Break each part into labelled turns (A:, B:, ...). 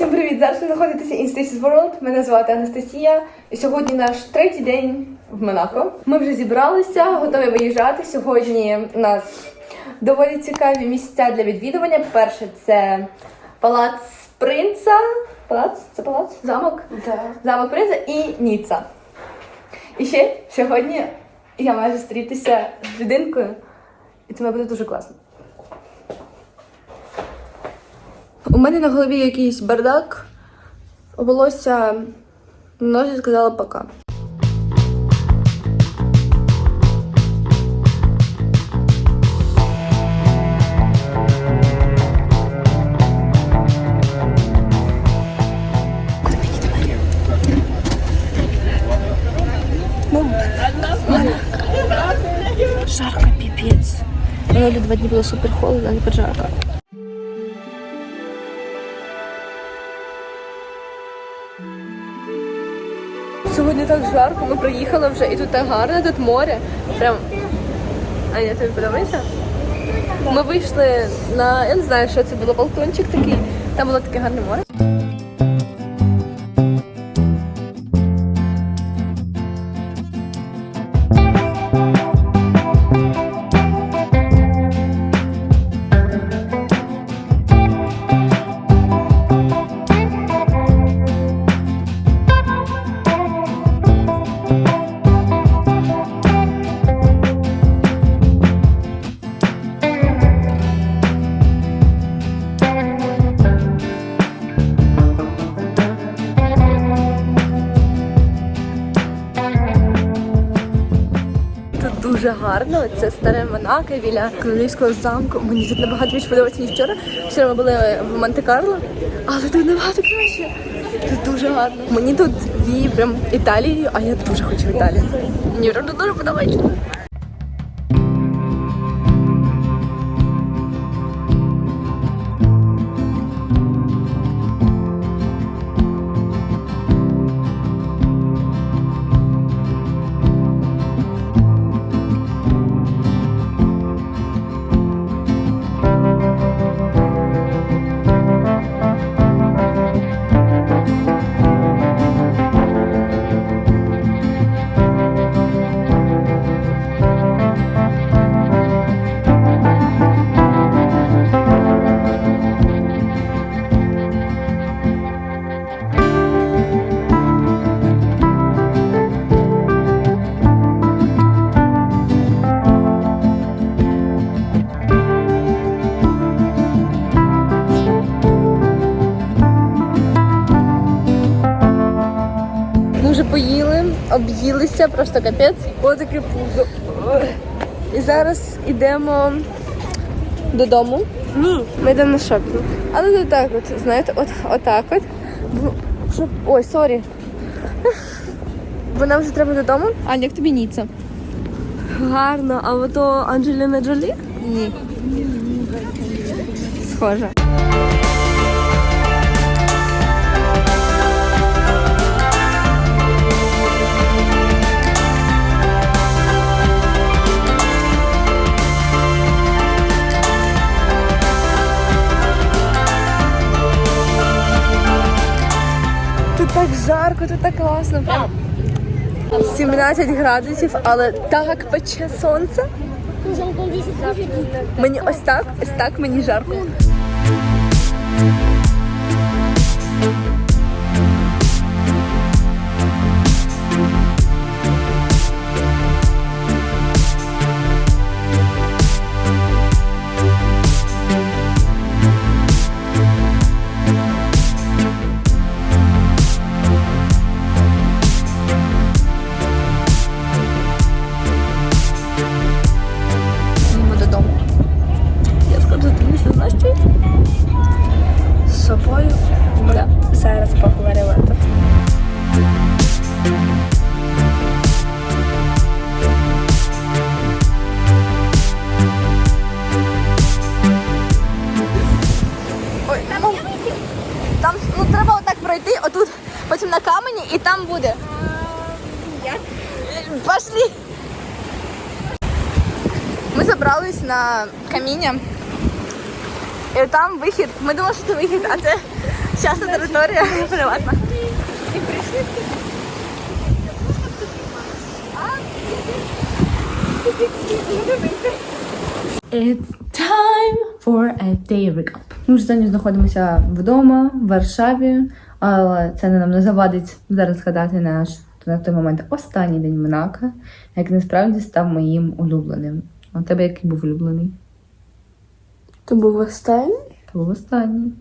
A: Усім привіт! Зараз ви знаходитеся in Stacey's World. Мене звати Анастасія. І сьогодні наш третій день в Монако. Ми вже зібралися, готові виїжджати. Сьогодні у нас доволі цікаві місця для відвідування. Перше це палац принца. Палац? Це палац? Замок?
B: Да.
A: Замок принца і Ніцца. І ще сьогодні я маю зустрітися з людинкою, і це має бути дуже класно. У мене на голові якийсь бардак. Волосся носі сказала пока. Жарко, пипец. Минулі два дні було супер холодно, а тепер Сьогодні так жарко, ми приїхали вже і тут так гарно, тут море. Прям. Аня, тобі подобається? Ми вийшли на, я не знаю, що це було, балкончик такий. Там було таке гарне море. Дуже гарно. Це старе Монако біля королівського замку. Мені тут набагато більше подобається, ніж вчора. Вчора ми були в Монте-Карло, але тут набагато краще. Тут дуже гарно. Мені тут вії прям Італією, а я дуже хочу в Італію. Мені дуже подобається. Об'їлися, просто капець. Отаке пузо. І зараз йдемо додому. Ні, ми йдемо на шопінг. Але тут так от, знаєте, от, отак от. Щоб... Ой, сорі. Бо нам вже треба додому.
B: Аня, як тобі Ніцца?
A: Гарно, а ото Анджеліна Джолі?
B: Ні. Схоже.
A: Тут так жарко, тут так класно. Прям 17 градусів, але так пече сонце. Мені ось так, ось так мені жарко. і там буде. Як? Пошли. Ми забрались на каміння. І там вихід. Ми думали, що це вихід, а це
C: Частна територія, приватна.
A: It's time for a day recap. Ми вже сьогодні знаходимося вдома в Варшаві, але це не нам не завадить зараз згадати наш на той момент останній день Монако, який насправді став моїм улюбленим. А у тебе який був улюблений?
C: То був останній?
A: Це був останній.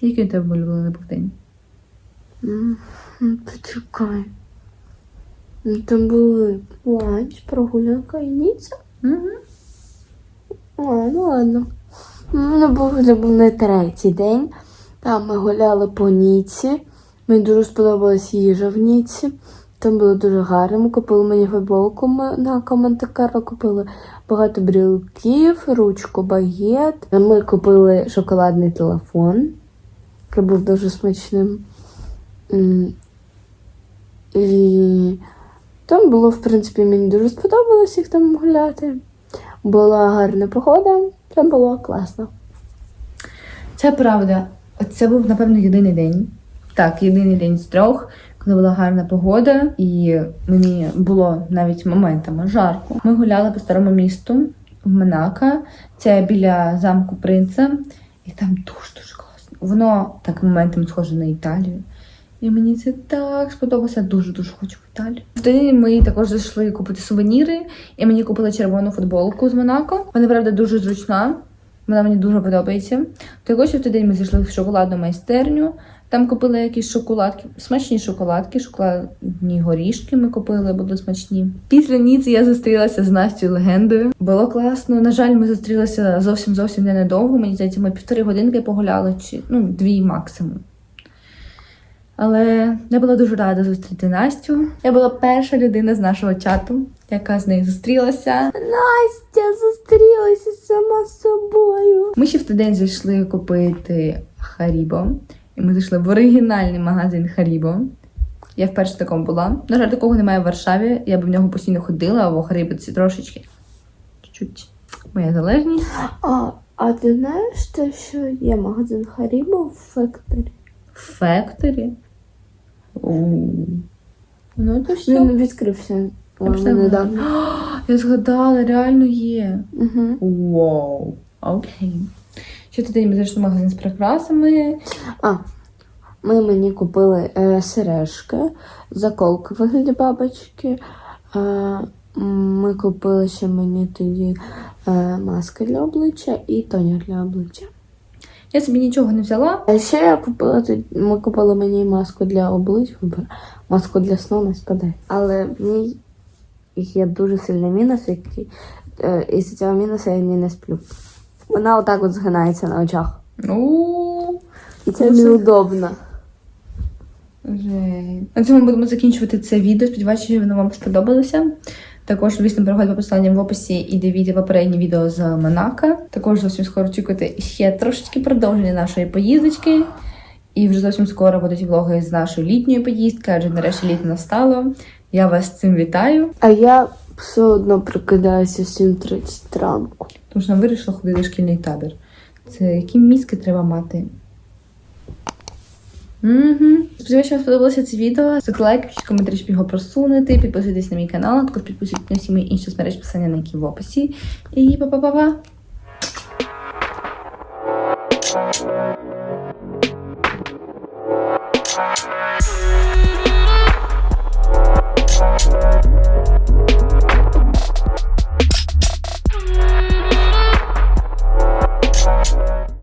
A: Який у тебе був улюблений був день?
C: Почекай. Ну, Там були ланч, прогулянка і Ніця.
A: Угу.
C: А, ну ладно. У мене був улюблений третій день. Там ми гуляли по Ніці. Мені дуже сподобалась їжа в Ніці. Там було дуже гарно. Ми купили мені футболку на коментакара, купили багато брілків, ручку багет. Ми купили шоколадний телефон, який був дуже смачним. І там було, в принципі, мені дуже сподобалось їх там гуляти. Була гарна погода, це було класно.
A: Це правда. Це був, напевно, єдиний день. Так, єдиний день з трьох, коли була гарна погода, і мені було навіть моментами жарко. Ми гуляли по старому місту в Монако. Це біля замку принца, і там дуже дуже класно. Воно так моментами схоже на Італію. І мені це так сподобалося. Дуже дуже хочу в Італію. В день ми також зайшли купити сувеніри, і мені купили червону футболку з Монако. Вона правда дуже зручна. Вона мені дуже подобається. Також в той день ми зайшли в шоколадну майстерню. Там купили якісь шоколадки, смачні шоколадки, шоколадні горішки ми купили, були смачні. Після Ніці я зустрілася з Настю легендою. Було класно. На жаль, ми зустрілися зовсім зовсім ненадовго. Мені здається, ми півтори годинки погуляли, чи ну дві максимум. Але я була дуже рада зустріти Настю. Я була перша людина з нашого чату, яка з нею зустрілася.
C: Настя зустрілася сама з собою.
A: Ми ще в той день зайшли купити Харібо. І ми зайшли в оригінальний магазин Харібо. Я вперше в такому була. На жаль, такого немає в Варшаві. Я б в нього постійно ходила, а в Харібо це трошечки Чуть-чуть моя залежність.
C: А, а ти знаєш те, що є магазин Харібо в Фекторі?
A: Фекторі. Ну, то все.
C: Він відкрився
A: Я
C: недавно.
A: Згадала, реально є. Вау. Окей. Ще тоді ми зайшли в магазин з прикрасами.
C: А, ми мені купили е, сережки, заколки в вигляді бабочки. Е, ми купили ще мені тоді е, маски для обличчя і тонер для обличчя.
A: Я собі нічого не взяла.
C: А ще я купила тоді, ми купили мені маску для обличчя, маску для сну не спаде. Але в ній є дуже сильний мінус, який е, і з цього мінусу я в ній не сплю. Вона отак от згинається на очах.
A: Ну,
C: І це
A: Дуже.
C: неудобно.
A: Жень. На цьому будемо закінчувати це відео. Сподіваюся, що воно вам сподобалося. Також, звісно, переходьте по посиланням в описі і дивіться попереднє відео з Монако. Також зовсім скоро очікуйте ще трошечки продовження нашої поїздочки. І вже зовсім скоро будуть влоги з нашої літньої поїздки, адже нарешті літо настало. Я вас з цим вітаю.
C: А я все одно прокидаюся в 7.30 ранку.
A: Тому що нам вирішила ходити в шкільний табір. Це які мізки треба мати? Угу. Сподіваюся, вам сподобалося це відео. Ставте лайк, пишіть коментарі, щоб його просунути. Підписуйтесь на мій канал, також підписуйтесь на всі мої інші соцмережі, посилання на які в описі. І па-па-па-па!